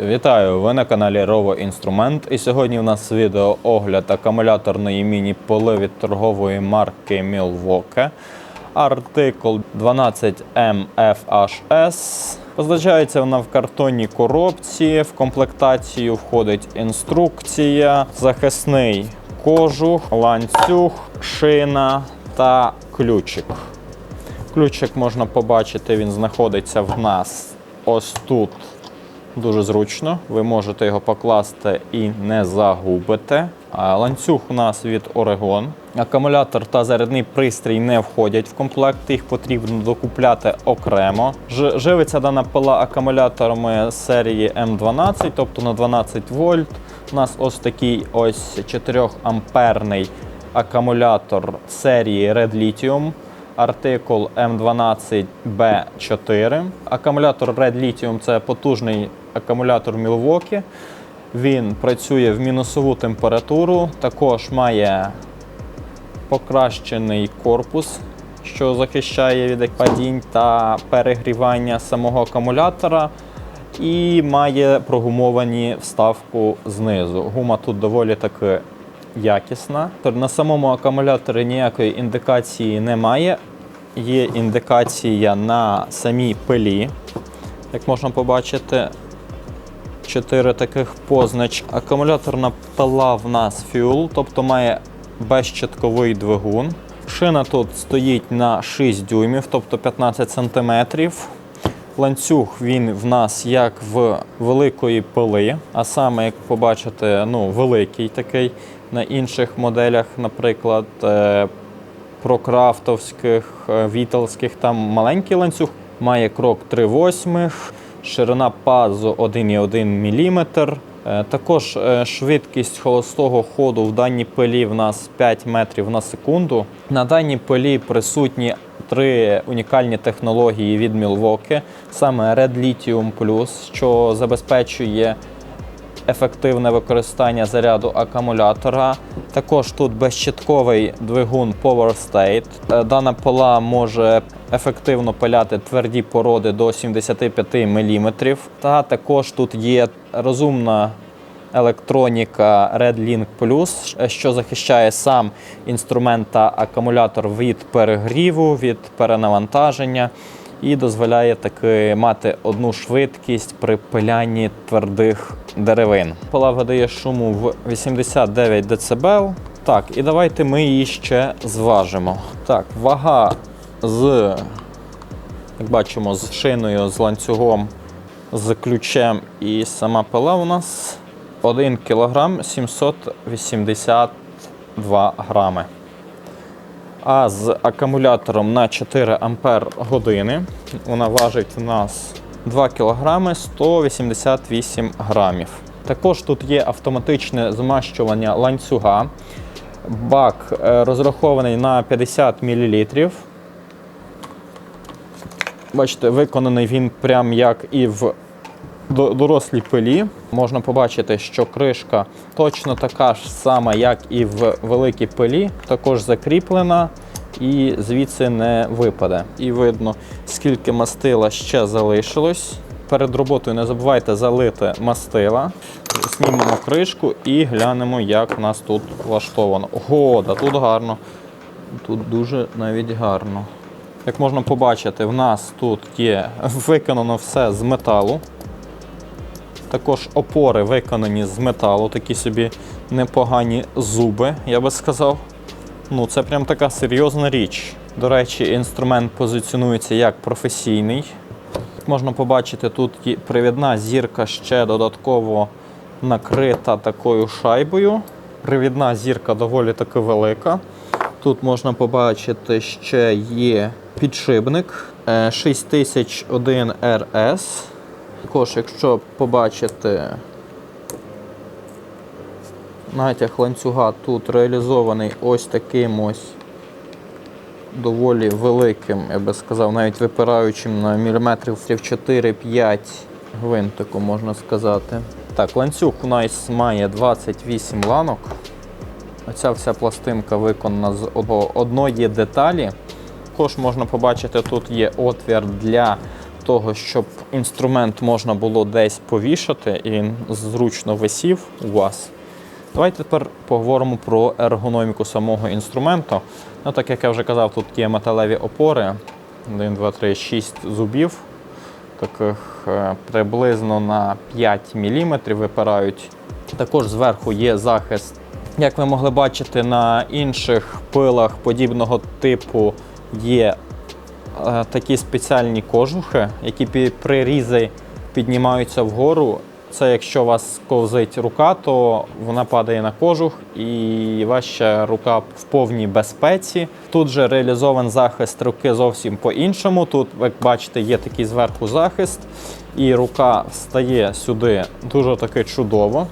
Вітаю! Ви на каналі Rovo Інструмент. І сьогодні у нас відео огляд акумуляторної міні-поли від торгової марки Milwaukee. Артикул 12MFHS. Позначається вона в картонній коробці. В комплектацію входить інструкція, захисний кожух, ланцюг, шина та ключик. Ключик можна побачити, він знаходиться в нас ось тут. Дуже зручно. Ви можете його покласти і не загубите. Ланцюг у нас від Oregon. Акумулятор та зарядний пристрій не входять в комплект, їх потрібно докупляти окремо. Живиться дана пила акумуляторами серії М12, тобто на 12 вольт. У нас ось такий ось 4 амперний акумулятор серії Red Lithium артикул М12B4. Акумулятор Red Lithium це потужний акумулятор Milwaukee. Він працює в мінусову температуру, також має покращений корпус, що захищає від падінь та перегрівання самого акумулятора. І має прогумовані вставку знизу. Гума тут доволі таки якісна. На самому акумуляторі ніякої індикації немає. Є індикація на самій пилі. Як можна побачити, чотири таких познач. Акумуляторна пила в нас Fuel, тобто має безщитковий двигун. Шина тут стоїть на 6 дюймів, тобто 15 сантиметрів. Ланцюг він в нас як в великої пили, а саме, як побачите, ну, великий такий. На інших моделях, наприклад, е, прокрафтовських, е, вітелських, там маленький ланцюг, має крок 3 восьмих, ширина пазу 1,1 мм. Е, Також е, швидкість холостого ходу в даній пилі в нас 5 метрів на секунду. На даній пилі присутні три унікальні технології від Milwaukee, саме Red Lithium Plus, що забезпечує ефективне використання заряду акумулятора. Також тут безщитковий двигун Power State. Е, Дана пила може ефективно пиляти тверді породи до 75 мм. Та також тут є розумна електроніка RedLink Plus, е, що захищає сам інструмент та акумулятор від перегріву, від перенавантаження і дозволяє таки мати одну швидкість при пилянні твердих деревин. Пила видає шуму в 89 дБ. Так, і давайте ми її ще зважимо. Так, вага з, як бачимо, з шиною, з ланцюгом, з ключем і сама пила у нас 1 кг 782 грами. А з акумулятором на 4 ампер години вона важить у нас 2 кг 188 грамів. Також тут є автоматичне змащування ланцюга. Бак е, розрахований на 50 мл. Бачите, виконаний він прям як і в дорослій пилі. Можна побачити, що кришка точно така ж сама, як і в великій пилі, також закріплена і звідси не випаде. І видно, скільки мастила ще залишилось. Перед роботою не забувайте залити мастила. Знімемо кришку і глянемо, як у нас тут влаштовано. Ого, да тут гарно. Тут дуже навіть гарно. Як можна побачити, в нас тут є виконано все з металу. Також опори виконані з металу, такі собі непогані зуби, я би сказав. Ну, це прям така серйозна річ. До речі, інструмент позиціонується як професійний. Можна побачити, тут привідна зірка ще додатково накрита такою шайбою. Привідна зірка доволі таки велика. Тут можна побачити, ще є підшипник е, 6001 RS. Також, якщо побачити натяг ланцюга тут реалізований ось таким ось доволі великим, я би сказав, навіть випираючим на міліметрів 4-5 гвинтику, можна сказати. Так, ланцюг у нас має 28 ланок. Оця вся пластинка виконана з одної деталі. Також можна побачити, тут є отвір для того, щоб інструмент можна було десь повішати і зручно висів у вас. Давайте тепер поговоримо про ергономіку самого інструменту. Ну, так як я вже казав, тут є металеві опори. 1, 2, 3, 6 зубів. Таких е, приблизно на 5 мм випирають. Також зверху є захист. Як ви могли бачити, на інших пилах подібного типу є такі спеціальні кожухи, які при різі піднімаються вгору. Це якщо у вас ковзить рука, то вона падає на кожух і ваша рука в повній безпеці. Тут же реалізований захист руки зовсім по-іншому. Тут, як бачите, є такий зверху захист, і рука встає сюди дуже таки чудово.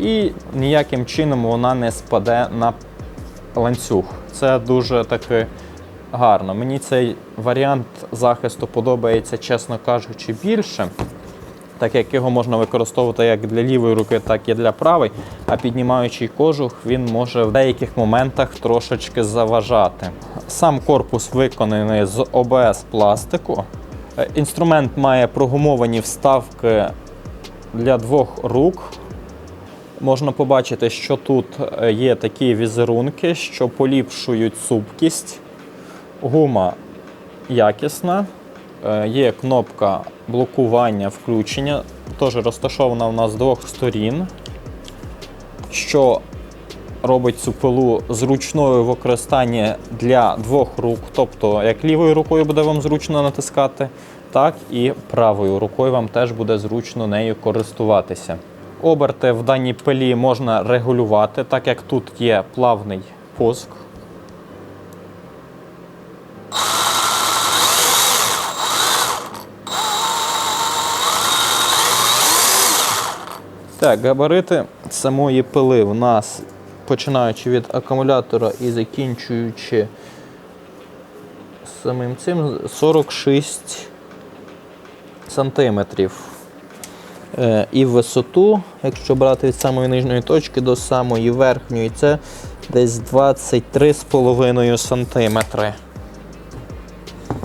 І ніяким чином вона не спаде на ланцюг. Це дуже таки гарно. Мені цей варіант захисту подобається, чесно кажучи, більше. Так як його можна використовувати як для лівої руки, так і для правої, а піднімаючий кожух він може в деяких моментах трошечки заважати. Сам корпус виконаний з ОБС пластику. Е, Інструмент має прогумовані вставки для двох рук. Можна побачити, що тут е, є такі візерунки, що поліпшують супкість. Гума якісна. Е, Є кнопка блокування включення, теж розташована у нас з двох сторін, що робить цю пилу зручною в використанні для двох рук. Тобто, як лівою рукою буде вам зручно натискати, так і правою рукою вам теж буде зручно нею користуватися. Оберти в даній пилі можна регулювати, так як тут є плавний пуск. Так, габарити самої пили в нас, починаючи від акумулятора і закінчуючи самим цим 46 сантиметрів. Е, І висоту, якщо брати від самої нижньої точки до самої верхньої, це десь 23,5 сантиметри.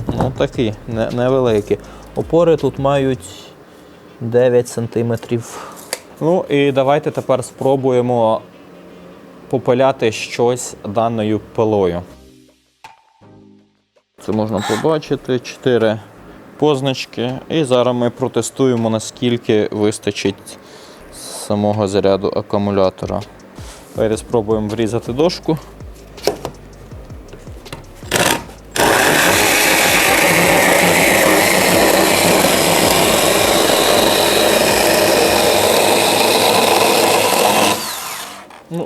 Ну такі, невеликі. Опори тут мають 9 сантиметрів. Ну і давайте тепер спробуємо попиляти щось даною пилою. Це можна побачити. Чотири позначки. І зараз ми протестуємо, наскільки вистачить самого заряду акумулятора. Тепер спробуємо врізати дошку.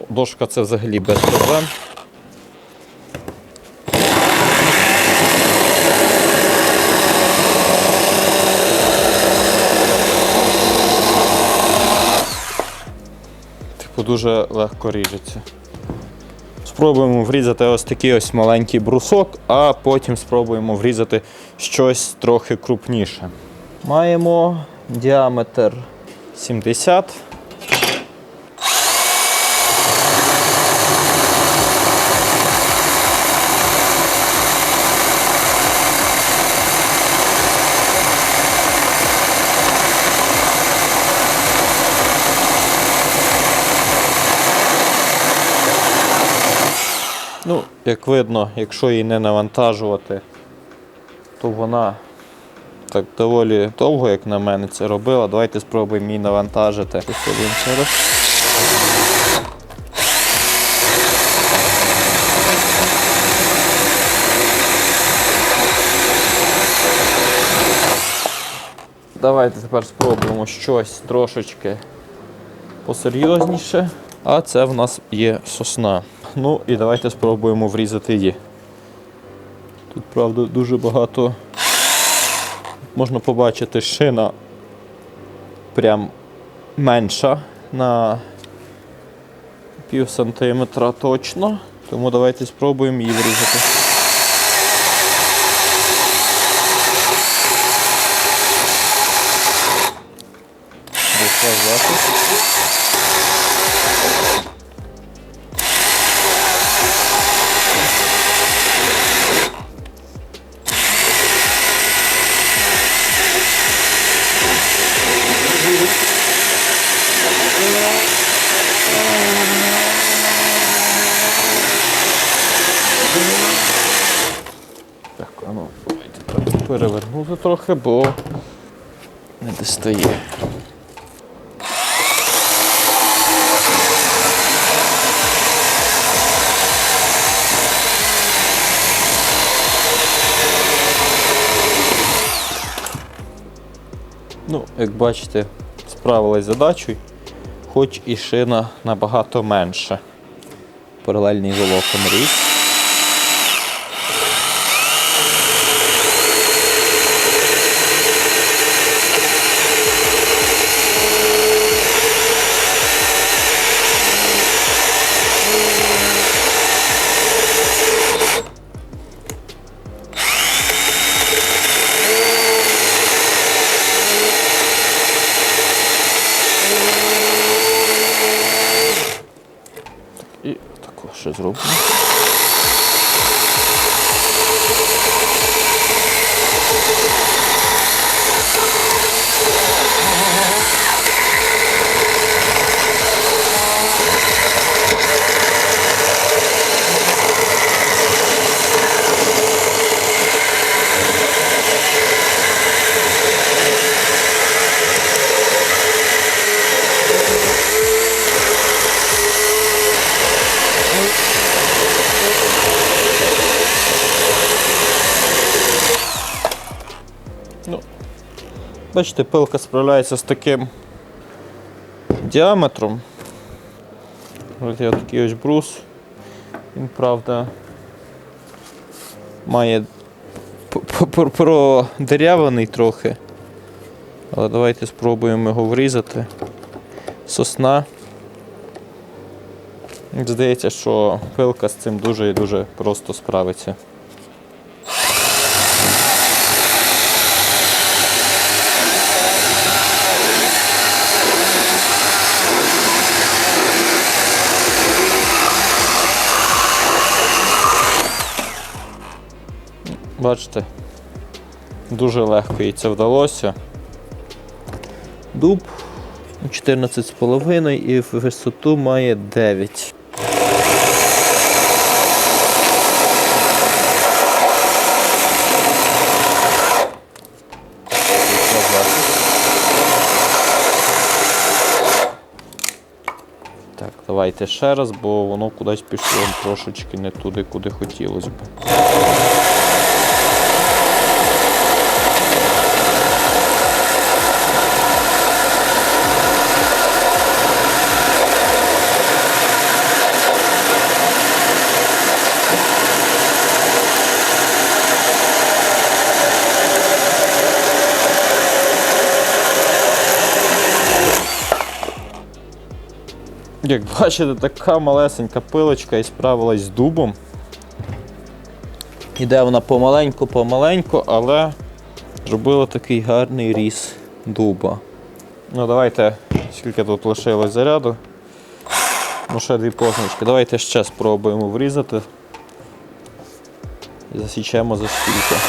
Дошка це взагалі без проблем. Типу дуже легко ріжеться. Спробуємо врізати ось такий ось маленький брусок, а потім спробуємо врізати щось трохи крупніше. Маємо діаметр 70. Ну, як видно, якщо її не навантажувати, то вона так доволі довго, як на мене, це робила. Давайте спробуємо її навантажити. Давайте тепер спробуємо щось трошечки посерйозніше. А це в нас є сосна. Ну і давайте спробуємо врізати її. Тут, правда, дуже багато. Можна побачити шина прям менша на пів сантиметра точно. Тому давайте спробуємо її врізати. Запис. Перевернути трохи, бо не достає. Ну, як бачите, справилась з задачею, хоч і шина набагато менше. Паралельний волокон ріс. І також ще зроблю. Ну, бачите, пилка справляється з таким діаметром. Ось є такий ось брус. Він, правда, має продеряваний трохи. Але давайте спробуємо його врізати. Сосна. Здається, що пилка з цим дуже і дуже просто справиться. Бачите, дуже легко їй це вдалося. Дуб 14,5 і висоту має 9. Так, давайте ще раз, бо воно кудись пішло трошечки не туди, куди хотілося б. Як бачите, така малесенька пилочка і справилась з дубом. Іде вона помаленьку-помаленьку, але зробила такий гарний ріс дуба. Ну давайте, скільки тут лишилось заряду. Ну ще дві позначки. Давайте ще спробуємо врізати. І засічемо за скільки.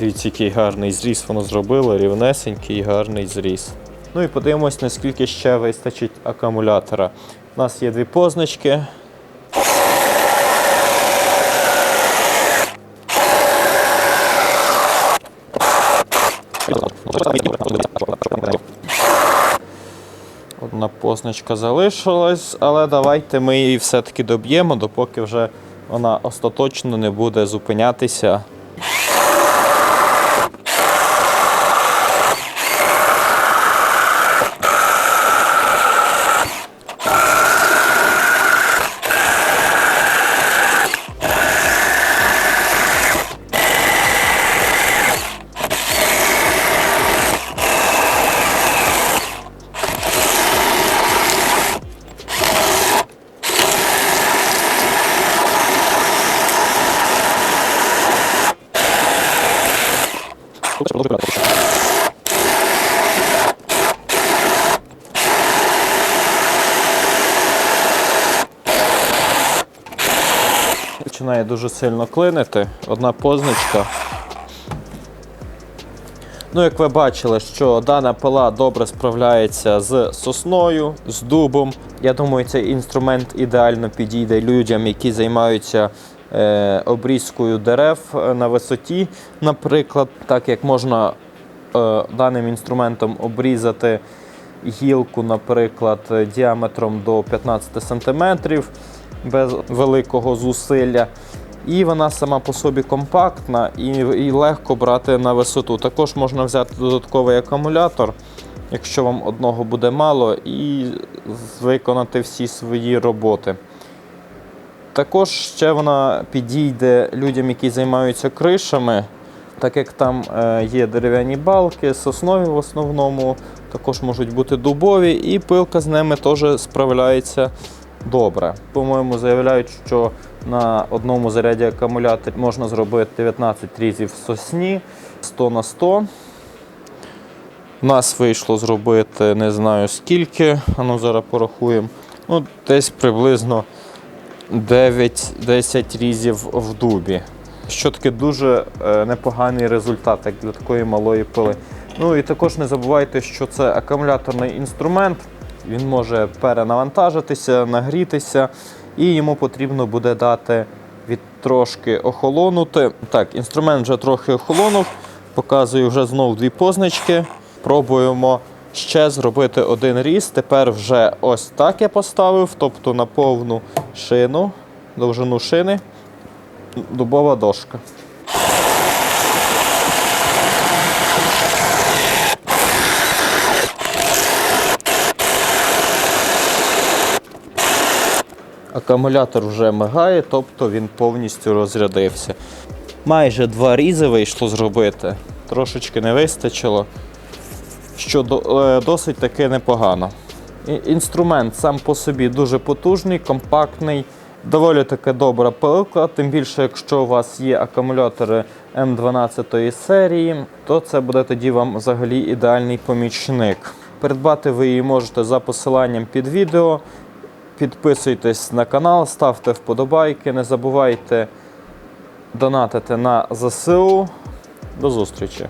Дивіться, який гарний зріз воно зробило, рівнесенький гарний зріз. Ну і подивимось, наскільки ще вистачить акумулятора. У нас є дві позначки. Одна позначка залишилась, але давайте ми її все-таки доб'ємо, допоки вже вона остаточно не буде зупинятися. Починає дуже сильно клинити. Одна позначка. Ну, як ви бачили, що дана пила добре справляється з сосною, з дубом. Я думаю, цей інструмент ідеально підійде людям, які займаються е, обрізкою дерев е, на висоті, наприклад, так як можна е, даним інструментом обрізати гілку, наприклад, діаметром до 15 см без великого зусилля. І вона сама по собі компактна і, і легко брати на висоту. Також можна взяти додатковий акумулятор, якщо вам одного буде мало, і виконати всі свої роботи. Також ще вона підійде людям, які займаються кришами, так як там е, є дерев'яні балки, соснові в основному, також можуть бути дубові, і пилка з ними теж справляється добре. По-моєму, заявляють, що на одному заряді акумулятора можна зробити 19 різів сосні 100 на 100. У нас вийшло зробити не знаю скільки, а ну зараз порахуємо. Ну, десь приблизно 9-10 різів в дубі. Що таки дуже е, непоганий результат як для такої малої пили. Ну і також не забувайте, що це акумуляторний інструмент. Він може перенавантажитися, нагрітися, і йому потрібно буде дати від трошки охолонути. Так, інструмент вже трохи охолонув. Показую вже знову дві позначки. Пробуємо ще зробити один різ. Тепер вже ось так я поставив, тобто на повну шину, довжину шини, дубова дошка. Акумулятор вже мигає, тобто він повністю розрядився. Майже два різи вийшло зробити, трошечки не вистачило, що е, досить таки непогано. Інструмент сам по собі дуже потужний, компактний, доволі таки добра пилка, тим більше, якщо у вас є акумулятори М12 серії, то це буде тоді вам взагалі ідеальний помічник. Придбати ви її можете за посиланням під відео. Підписуйтесь на канал, ставте вподобайки, не забувайте донатити на ЗСУ. До зустрічі!